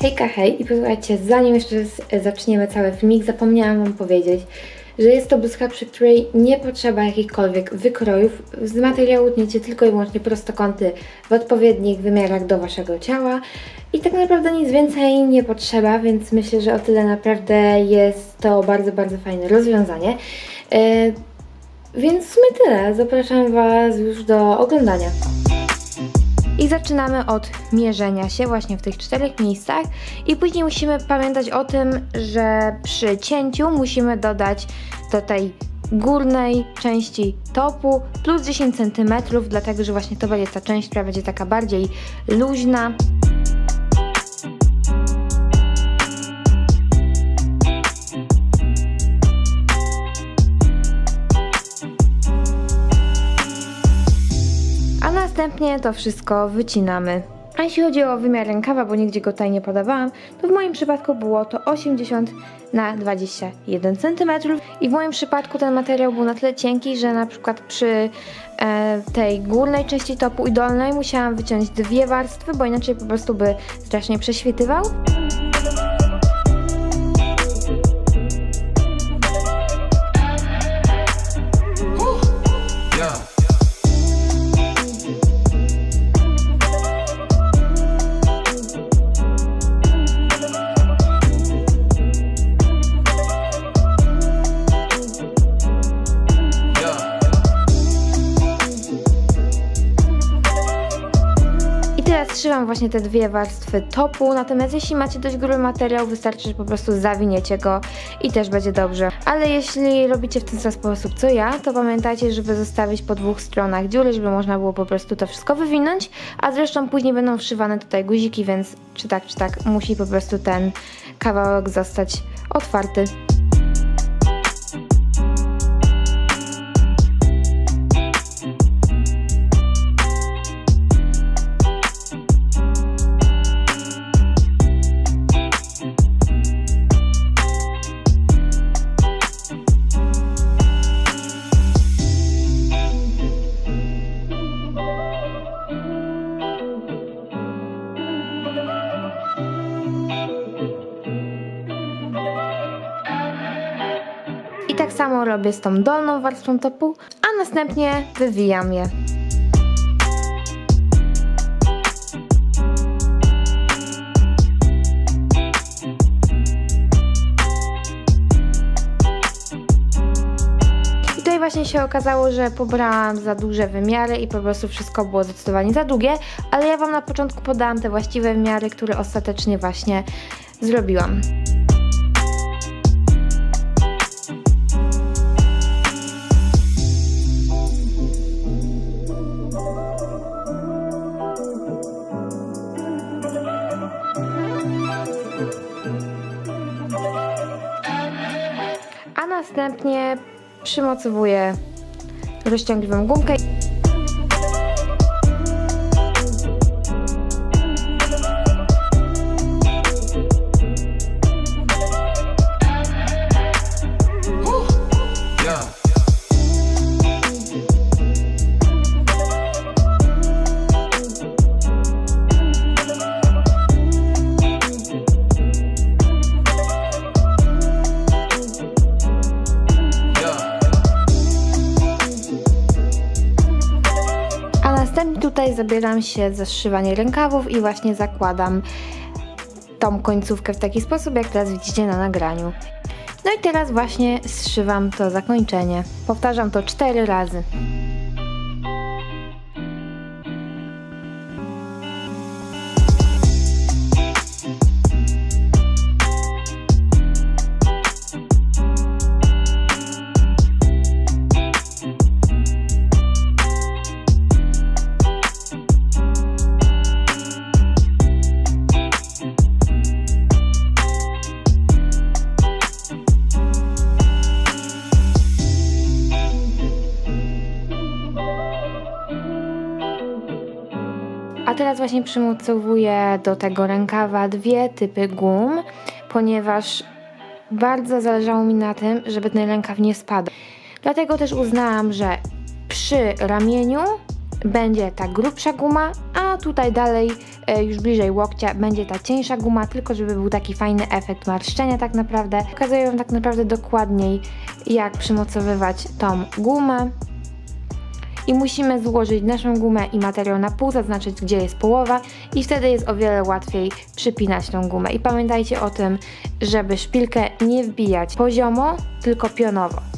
Hejka, hej i posłuchajcie, zanim jeszcze zaczniemy cały filmik, zapomniałam Wam powiedzieć, że jest to bluzka, przy której nie potrzeba jakichkolwiek wykrojów. Z materiału tniecie tylko i wyłącznie prostokąty w odpowiednich wymiarach do Waszego ciała i tak naprawdę nic więcej nie potrzeba, więc myślę, że o tyle naprawdę jest to bardzo, bardzo fajne rozwiązanie. E, więc w sumie tyle. Zapraszam Was już do oglądania. I zaczynamy od mierzenia się właśnie w tych czterech miejscach i później musimy pamiętać o tym, że przy cięciu musimy dodać do tej górnej części topu plus 10 cm, dlatego że właśnie to będzie ta część, która będzie taka bardziej luźna. Następnie to wszystko wycinamy. A jeśli chodzi o wymiar rękawa, bo nigdzie go tutaj nie podawałam, to w moim przypadku było to 80 na 21 cm i w moim przypadku ten materiał był na tyle cienki, że na przykład przy e, tej górnej części topu i dolnej musiałam wyciąć dwie warstwy, bo inaczej po prostu by strasznie prześwitywał. Trzymam właśnie te dwie warstwy topu, natomiast jeśli macie dość gruby materiał, wystarczy, że po prostu zawiniecie go i też będzie dobrze. Ale jeśli robicie w ten sam sposób co ja, to pamiętajcie, żeby zostawić po dwóch stronach dziury, żeby można było po prostu to wszystko wywinąć, a zresztą później będą wszywane tutaj guziki, więc czy tak, czy tak musi po prostu ten kawałek zostać otwarty. Tak samo robię z tą dolną warstwą topu, a następnie wywijam je. Właśnie się okazało, że pobrałam za duże wymiary i po prostu wszystko było zdecydowanie za długie, ale ja Wam na początku podałam te właściwe wymiary, które ostatecznie właśnie zrobiłam. Następnie przymocowuję rozciągliwą gumkę. Tutaj zabieram się za zszywanie rękawów i właśnie zakładam tą końcówkę w taki sposób, jak teraz widzicie na nagraniu. No i teraz właśnie zszywam to zakończenie. Powtarzam to cztery razy. A teraz właśnie przymocowuję do tego rękawa dwie typy gum, ponieważ bardzo zależało mi na tym, żeby ten rękaw nie spadł. Dlatego też uznałam, że przy ramieniu będzie ta grubsza guma, a tutaj dalej, e, już bliżej łokcia, będzie ta cieńsza guma, tylko żeby był taki fajny efekt marszczenia tak naprawdę. Pokazuję Wam tak naprawdę dokładniej, jak przymocowywać tą gumę. I musimy złożyć naszą gumę i materiał na pół, zaznaczyć gdzie jest połowa i wtedy jest o wiele łatwiej przypinać tą gumę. I pamiętajcie o tym, żeby szpilkę nie wbijać poziomo, tylko pionowo.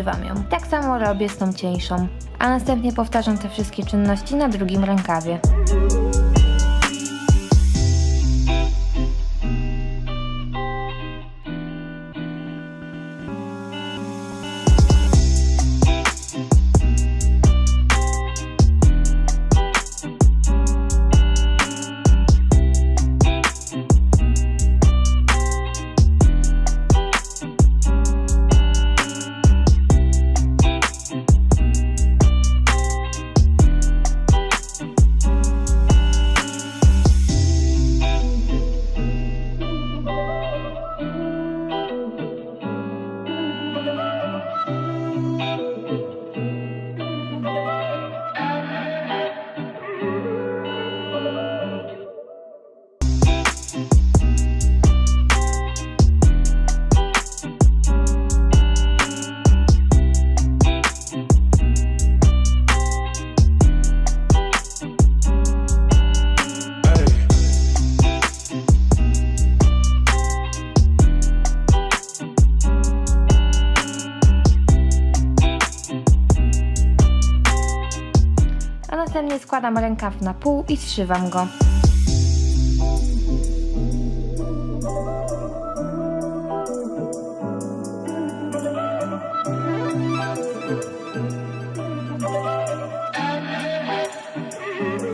Ją. Tak samo robię z tą cieńszą, a następnie powtarzam te wszystkie czynności na drugim rękawie. Następnie składam rękaw na pół i zszywam go.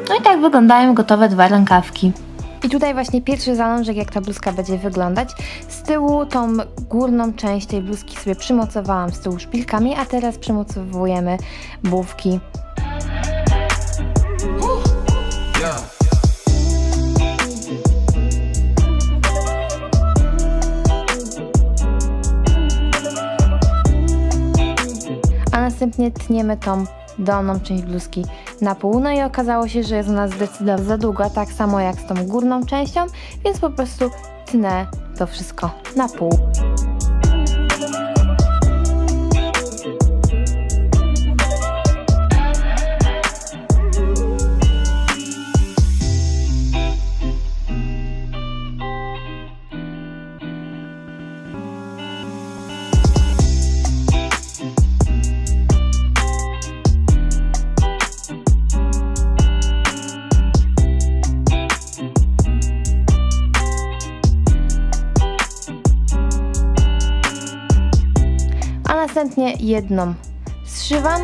No i tak wyglądają gotowe dwa rękawki. I tutaj właśnie pierwszy zalążek, jak ta bluzka będzie wyglądać. Z tyłu tą górną część tej bluzki sobie przymocowałam z tyłu szpilkami, a teraz przymocowujemy główki następnie tniemy tą dolną część bluzki na pół. No i okazało się, że jest ona zdecydowanie za długa, tak samo jak z tą górną częścią, więc po prostu tnę to wszystko na pół. Następnie jedną zszywam.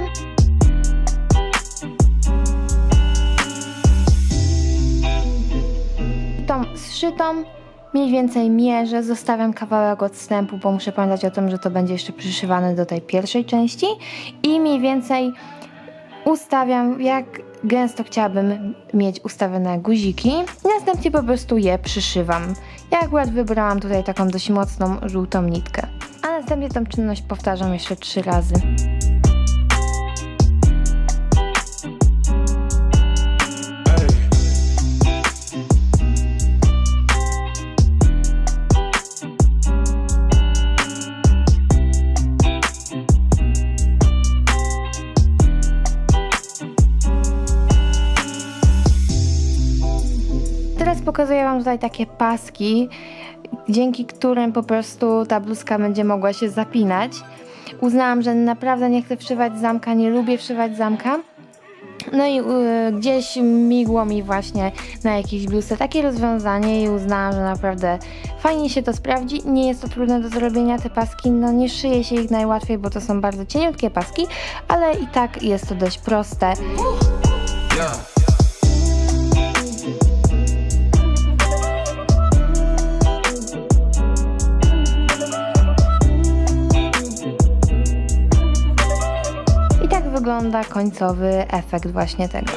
Tą zszytą mniej więcej mierzę, zostawiam kawałek odstępu, bo muszę pamiętać o tym, że to będzie jeszcze przyszywane do tej pierwszej części i mniej więcej ustawiam, jak gęsto chciałabym mieć ustawione guziki następnie po prostu je przyszywam. Ja akurat wybrałam tutaj taką dość mocną żółtą nitkę. Następnie tą czynność powtarzam jeszcze trzy razy. Pokazuję Wam tutaj takie paski dzięki którym po prostu ta bluzka będzie mogła się zapinać. Uznałam, że naprawdę nie chcę wszywać zamka, nie lubię wszywać zamka. No i y, gdzieś migło mi właśnie na jakiejś bluzce takie rozwiązanie i uznałam, że naprawdę fajnie się to sprawdzi. Nie jest to trudne do zrobienia, te paski, no nie szyje się ich najłatwiej, bo to są bardzo cieniutkie paski, ale i tak jest to dość proste. Yeah. Wygląda końcowy efekt właśnie tego.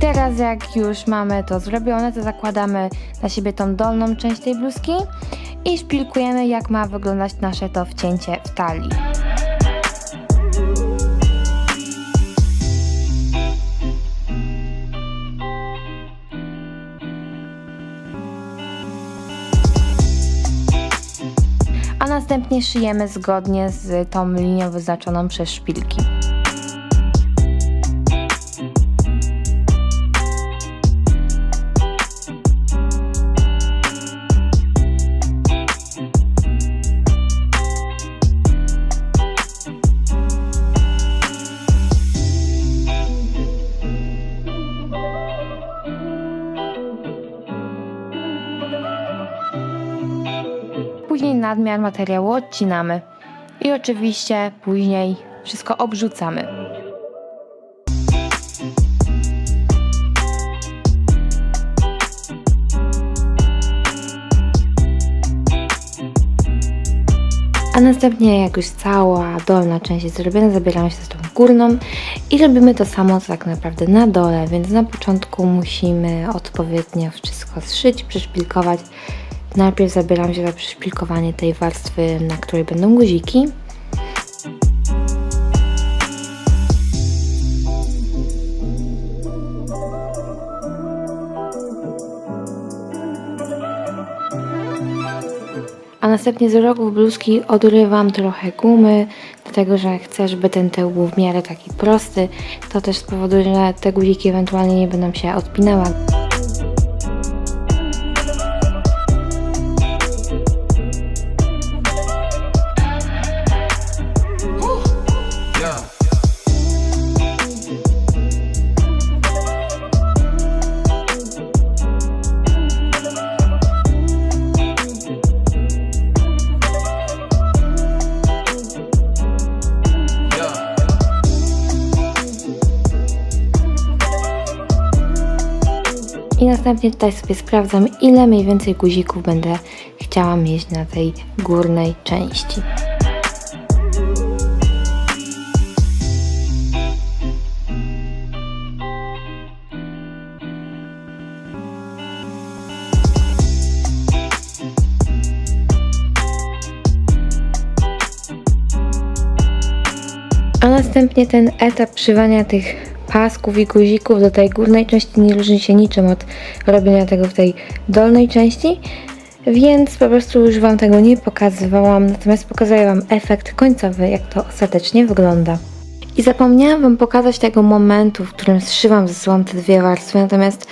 Teraz jak już mamy to zrobione, to zakładamy na siebie tą dolną część tej bluzki i szpilkujemy jak ma wyglądać nasze to wcięcie w talii. Następnie szyjemy zgodnie z tą linią wyznaczoną przez szpilki. Nadmiar materiału odcinamy i oczywiście później wszystko obrzucamy. A następnie, jak już cała dolna część jest zrobiona, zabieramy się za tą górną i robimy to samo tak naprawdę na dole, więc na początku musimy odpowiednio wszystko zszyć, przeszpilkować. Najpierw zabieram się za przeszpilkowanie tej warstwy, na której będą guziki. A następnie z rogów bluzki odrywam trochę gumy, dlatego że chcę, żeby ten tył był w miarę taki prosty. To też spowoduje, że te guziki ewentualnie nie będą się odpinały. I następnie tutaj sobie sprawdzam, ile mniej więcej guzików będę chciała mieć na tej górnej części. A następnie ten etap szywania tych pasków i guzików do tej górnej części nie różni się niczym od robienia tego w tej dolnej części, więc po prostu już Wam tego nie pokazywałam, natomiast pokazuję Wam efekt końcowy, jak to ostatecznie wygląda. I zapomniałam Wam pokazać tego momentu, w którym zszywam ze sobą te dwie warstwy, natomiast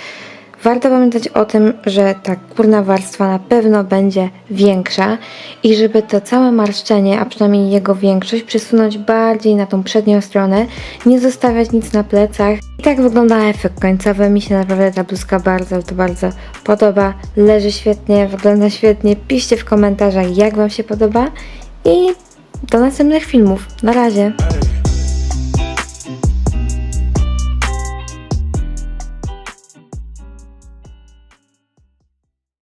Warto pamiętać o tym, że ta górna warstwa na pewno będzie większa i żeby to całe marszczenie, a przynajmniej jego większość, przesunąć bardziej na tą przednią stronę, nie zostawiać nic na plecach. I tak wygląda efekt końcowy. Mi się naprawdę ta bluzka bardzo, to bardzo podoba. Leży świetnie, wygląda świetnie. Piszcie w komentarzach, jak Wam się podoba i do następnych filmów. Na razie.